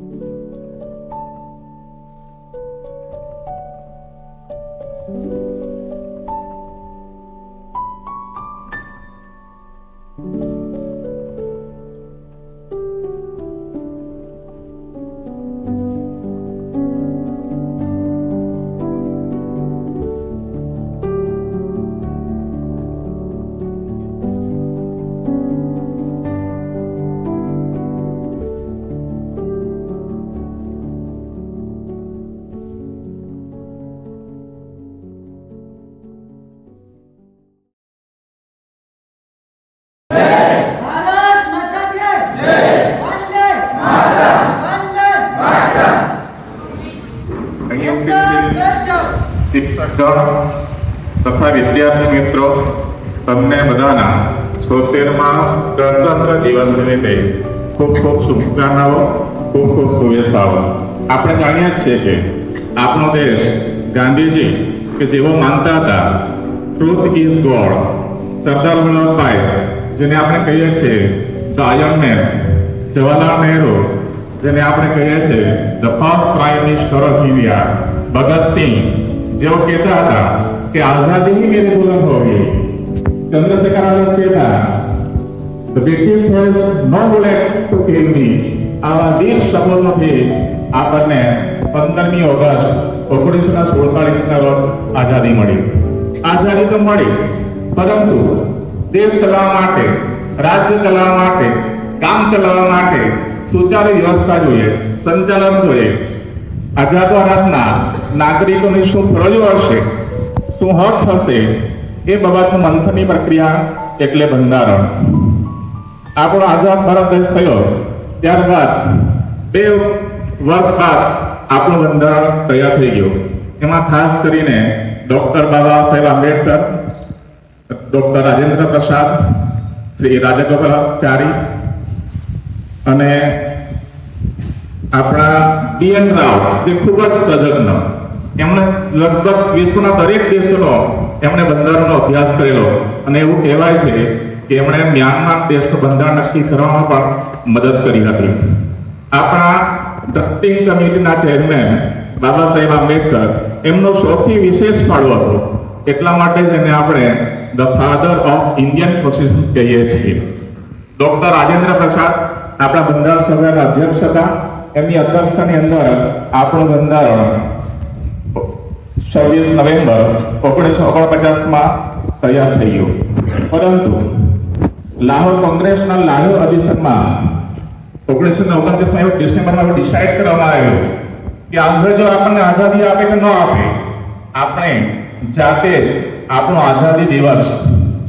ભારત શિક્ષકગણ તથા વિદ્યાર્થી મિત્રો, તમને બધાના છોતેરમાં ગણતંત્ર દિવસ નિમિત્તે ખૂબ ખૂબ શુભકામનાઓ, ખૂબ ખૂબ શુભેચ્છાઓ. આપણે જાણીએ જ છીએ કે આપણો દેશ ગાંધીજી, કે જેઓ માનતા હતા truth is God Sardar Vallabhbhai, જેને આપણે કહીએ છીએ the iron man Jawaharlal Nehru, જેને આપણે કહીએ છીએ the first prime minister of India Bhagat Singh જેઓ કહેતા હતા કે આઝાદીની મેરે બુલંદ હોવી ચંદ્રશેખર આઝાદ કહેતા, The British has no bullet to આવા વીર શબ્દોથી આપણને પંદરમી ઓગસ્ટ ઓગણીસો ને સુડતાલીસના રોજ આઝાદી મળી. આઝાદી તો મળી, પરંતુ દેશ ચલાવવા માટે, રાજ્ય ચલાવવા માટે કામ ચલાવવા માટે સુચારુ વ્યવસ્થા જોઈએ, સંચાલન જોઈએ. આઝાદ ભારતના નાગરિકોની શું ફરજો હશે? શું હક થશે? એ બાબતનું મંથનની પ્રક્રિયા એટલે બંધારણ. આપણો આઝાદ ભારત દેશ થયો, ત્યારબાદ બે વર્ષ બાદ આપણું બંધારણ તૈયાર થઈ ગયું. એમાં ખાસ કરીને ડોક્ટર બાબા સાહેબ આંબેડકર, ડોક્ટર રાજેન્દ્ર પ્રસાદ, શ્રી રાજગોપાલાચારી અને આપણા બીએન રાવ જે ખૂબ જ તજજ્ઞ એમણે લગભગ વિશ્વના દરેક દેશોનો એમણે બંધારણનો અભ્યાસ કરેલો. અને એવું કહેવાય છે કે એમણે મ્યાનમાર દેશનું બંધારણ નક્કી કરવામાં પણ મદદ કરી હતી. આપણા ડ્રફ્ટિંગ કમિટીના ચેરમેન બાબા સાહેબ આંબેડકર એમનો સૌથી વિશેષ ફાળો હતો. એટલા માટે જ એને આપણે the father of Indian constitution કહીએ છીએ. ડોક્ટર રાજેન્દ્ર પ્રસાદ આપણા બંધારણ સભાના અધ્યક્ષ હતા. એમની અધ્યક્ષતાની અંદર આપણું બંધારણ છવ્વીસ નવેમ્બર ઓગણીસો ઓગણપચાસમાં તૈયાર થઈ ગયું. પરંતુ લાહોર કોંગ્રેસના લાહોર અધિવેશનમાં ઓગણીસો ને ઓગણત્રીસમાં એવું ડિસેમ્બરમાં ડિસાઇડ કરવામાં આવ્યું કે અંગ્રેજો આપણને આઝાદી આપે કે ન આપે, આપણે જાતે આપણો આઝાદી દિવસ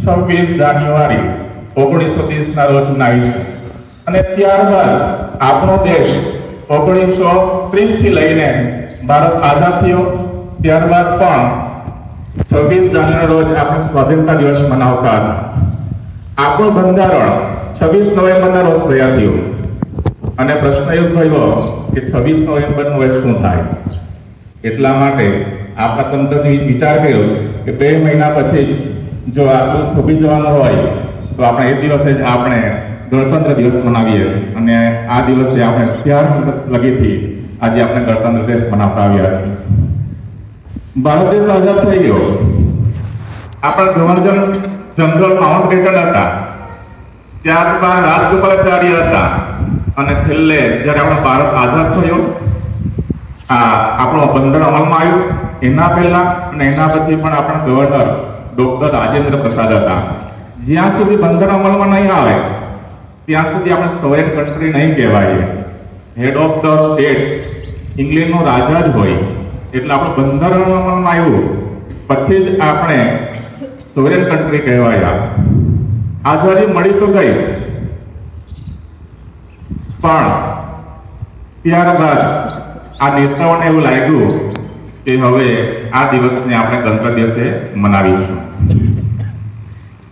છવ્વીસ જાન્યુઆરી ઓગણીસો ત્રીસના રોજ મનાવીશું અને ત્યારબાદ આપણો દેશ ઓગણીસો ત્રીસથી લઈને ભારત આઝાદ થયો. ત્યારબાદ પણ છવ્વીસ જાન્યુઆરી રોજ આપણે સ્વાધીનતા દિવસ મનાવતા હતા. આપણું બંધારણ છવ્વીસ નવેમ્બરના રોજ તૈયાર થયું. અને પ્રશ્ન એવો થયો કે છવ્વીસ નવેમ્બરનું વર્ષ શું થાય? એટલા માટે આપણા તંત્રને વિચાર કર્યો કે બે મહિના પછી જો આટલું ખૂબી જવાનું હોય, તો આપણે એ દિવસે જ આપણે ગણતંત્ર દિવસ મનાવીએ. અને આ દિવસે આપણે ત્યાર લગીથી આજે આપણે ગણતંત્ર દિવસ મનાવતા આવ્યા છીએ ભારત દેશ આઝાદ થઈ ગયો. આપણા ગવર્નર જનરલ માઉન્ટ બેટન હતા. ત્યારબાદ રાજગોપાલાચાર્ય હતા. અને છેલ્લે જ્યારે આપણો ભારત આઝાદ થયો, આ આપણો બંદર અમલમાં આવ્યું. એના પહેલા અને એના પછી પણ આપણા ગવર્નર ડોક્ટર રાજેન્દ્ર પ્રસાદ હતા. જ્યાં સુધી બંધારણ અમલમાં નહીં આવે ત્યાં સુધી આપણે સોવરેન કન્ટ્રી નહીં કહેવાય હેડ ઓફ ધ સ્ટેટ ઇંગ્લેન્ડનો રાજા જ હોય. એટલે આપણે બંધારણમાં આવ્યું. પછી જ આપણે સોવરેન કન્ટ્રી કહેવાયા. આઝાદી મળી તો ગઈ. પણ ત્યારબાદ આ નેતાઓને એવું લાગ્યું કે હવે આ દિવસને આપણે ગણતંત્ર દિવસે મનાવીશું.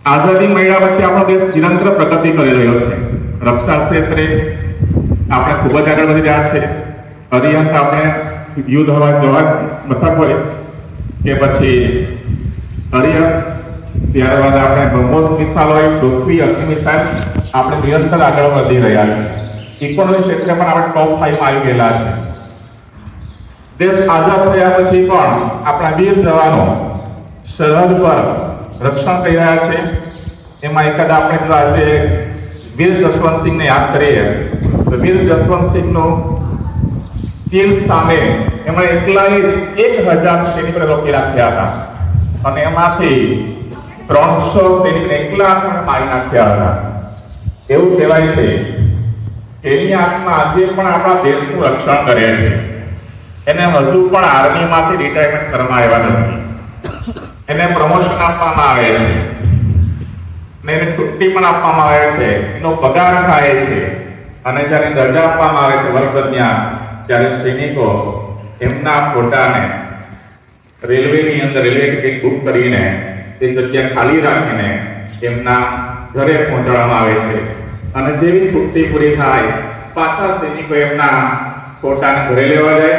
આઝાદી મળ્યા પછી આપણો દેશ નિરંતર પ્રગતિ કરી રહ્યો છે. રક્ષા ક્ષેત્રે આપણે ખૂબ જ આગળ વધી રહ્યા છે. અરિયંત આપણે યુદ્ધ હવા જવા મથક હોય કે પછી અરિયંત ત્યારબાદ આપણે બ્રહ્મોસ મિસાઇલ હોય, પૃથ્વી અગ્નિ મિસાઇલ, આપણે નિરંતર આગળ વધી રહ્યા છે. ઇકોનોમી ક્ષેત્રે પણ આપણે ટોપ ફાઈવમાં આવી ગયેલા છે. દેશ આઝાદ થયા પછી પણ આપણા વીર જવાનો સરહદ પર રક્ષણ થઈ રહ્યા છે. એમાં એકાદ આપણે જો આજે વીર જસવંતસિંહને યાદ કરીએ, તો વીર જસવંતસિંહનું તીર સામે એમણે એકલાએ જ એક હજાર સૈનિકોને રોકી રાખ્યા હતા. અને એમાંથી ત્રણસો સૈનિકોને એકલા પણ મારી નાખ્યા હતા. એવું કહેવાય છે એની આત્મા આજે પણ આપણા દેશનું રક્ષણ કરે છે. એને હજુ પણ આર્મીમાંથી રિટાયરમેન્ટ કરવામાં આવ્યા નથી. એને પ્રમોશન આપવામાં આવે છે. ને એને છુટ્ટી પણ આપવામાં આવે છે. એનો પગાર થાય છે. અને જ્યારે દરજા આપવામાં આવે છે દરમિયાન ત્યારે સૈનિકો એમના ફોટાને રેલવેની અંદર રેલવે ટિકિટ બુક કરીને તે જગ્યા ખાલી રાખીને એમના ઘરે પહોંચાડવામાં આવે છે. અને જેવી છુટ્ટી પૂરી થાય, પાછા સૈનિકો એમના ફોટાને ઘરે લેવા જાય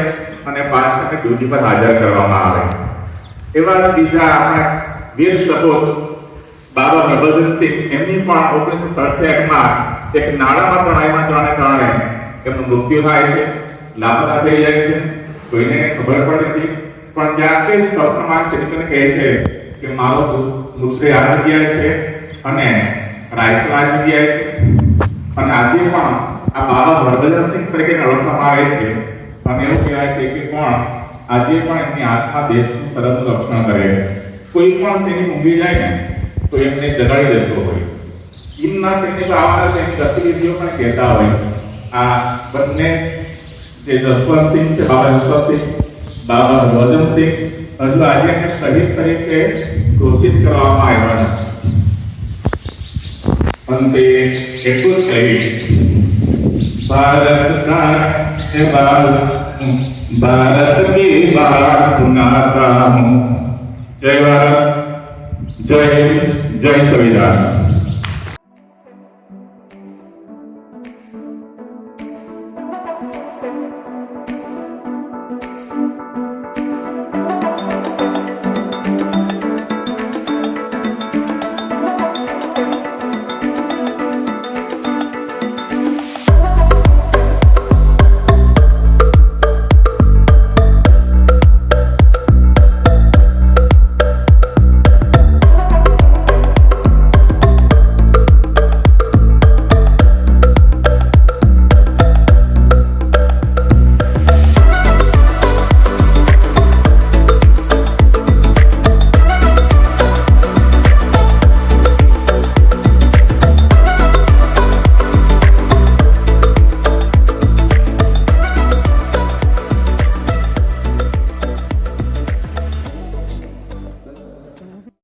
અને પાછા ડ્યુટી પર હાજર કરવામાં આવે. એવા બીજા આપણે વીર સપોત બાબા હરભજનસિંહ એમની પણ ઓગણીસો સડસઠમાં એક નાળામાં તણાઈમાં જવાને કારણે એમનું મૃત્યુ થાય છે, લાપતા થઈ જાય છે. કોઈને ખબર પડે નથી પણ ત્યાં તે સૌપ્રમાણ સૈનિકોને કહે છે કે મારો મૃત્યુ આવી ગયા છે અને રાયપુર આવી ગયા છે. અને આજે પણ આ બાબા હરભજનસિંહ તરીકે ઓળખવામાં આવે છે. અને એવું કહેવાય છે કે પણ આજે પણ એમની આખા દેશનું સરહદનું રક્ષણ કરે છે કોઈ પણ સૈનિક ઊંઘી જાય ને તો એમને જગાડી દેતો હોય ચીનના સૈનિકો આવા તેની ગતિવિધિઓ પણ કહેતા હોય આ બંને જે જસવંતસિંહ છે બાબા જસવંતસિંહ બાબા રોજનસિંહ હજુ આજે એમને શહીદ તરીકે ઘોષિત કરવામાં આવ્યા છે અંતે એટલું જ કહી ભારત ના भारत की बात सुनाता हूँ जय भारत जय हिंद जय संविधान